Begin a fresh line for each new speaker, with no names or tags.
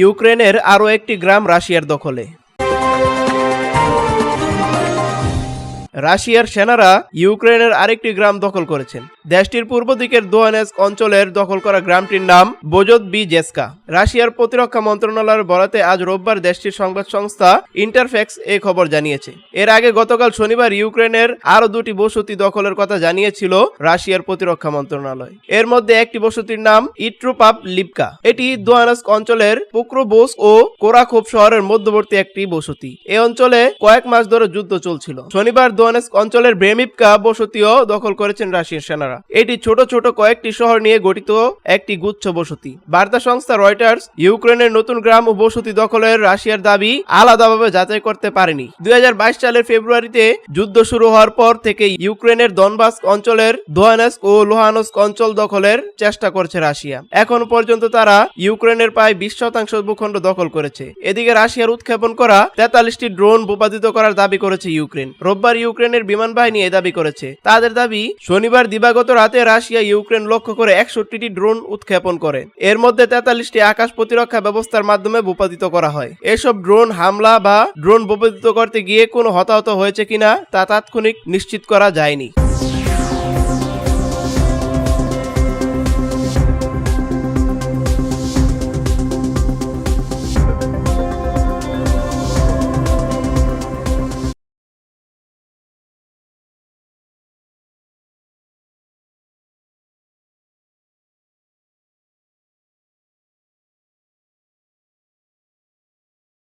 ইউক্রেনের আরও একটি গ্রাম রাশিয়ার দখলে। রাশিয়ার সেনারা ইউক্রেনের আরেকটি গ্রাম দখল করেছেন। দেশটির পূর্ব দিকের দোয়ানেস্ক অঞ্চলের দখল করা গ্রামটির নাম বোজত বি জেসকা। রাশিয়ার প্রতিরক্ষা মন্ত্রণালয়ের বরাতে আজ রোববার দেশটির সংবাদ সংস্থা ইন্টারফ্যাক্স এ খবর জানিয়েছে। এর আগে গতকাল শনিবার ইউক্রেনের আরও দুটি বসতি দখলের কথা জানিয়েছিল রাশিয়ার প্রতিরক্ষা মন্ত্রণালয়। এর মধ্যে একটি বসতির নাম ইট্রোপাপ লিপকা এটি দোয়ানেস্ক অঞ্চলের পুক্রোবোস ও কোরাখোপ শহরের মধ্যবর্তী একটি বসতি। এই অঞ্চলে কয়েক মাস ধরে যুদ্ধ চলছিল। শনিবার দোয়ানেস্ক অঞ্চলের ব্রেমিপকা বসতিও দখল করেছেন রাশিয়ার সেনারা। এটি ছোট ছোট কয়েকটি শহর নিয়ে গঠিত একটি গুচ্ছ বসতি। বার্তা সংস্থা রয়টার্স, ইউক্রেনের নতুন গ্রাম ও বসতি দখলের রাশিয়ার দাবি আলাদাভাবে যাচাই করতে পারেনি। দুই হাজার বাইশ সালের ফেব্রুয়ারিতে যুদ্ধ শুরু হওয়ার পর থেকে ইউক্রেনের দনবাস অঞ্চলের দোয়ানেস্ক ও লোহানস্ক অঞ্চল দখলের চেষ্টা করছে রাশিয়া। এখন পর্যন্ত তারা ইউক্রেনের প্রায় বিশ শতাংশ ভূখণ্ড দখল করেছে। এদিকে রাশিয়ার উৎক্ষেপণ করা তেতাল্লিশটি ড্রোন ভূপাতিত করার দাবি করেছে ইউক্রেন। রোববার ইউক্রেনের বিমান বাহিনী এ দাবি করেছে। তাদের দাবি, শনিবার দিবাগত রাতে রাশিয়া ইউক্রেন লক্ষ্য করে একষট্টিটি ড্রোন উৎক্ষেপণ করে। এর মধ্যে তেতাল্লিশটি আকাশ প্রতিরক্ষা ব্যবস্থার মাধ্যমে ভূপাতিত করা হয়। এসব ড্রোন হামলা বা ড্রোন ভূপাতিত করতে গিয়ে কোনো হতাহত হয়েছে কিনা তা তাৎক্ষণিক নিশ্চিত করা যায়নি।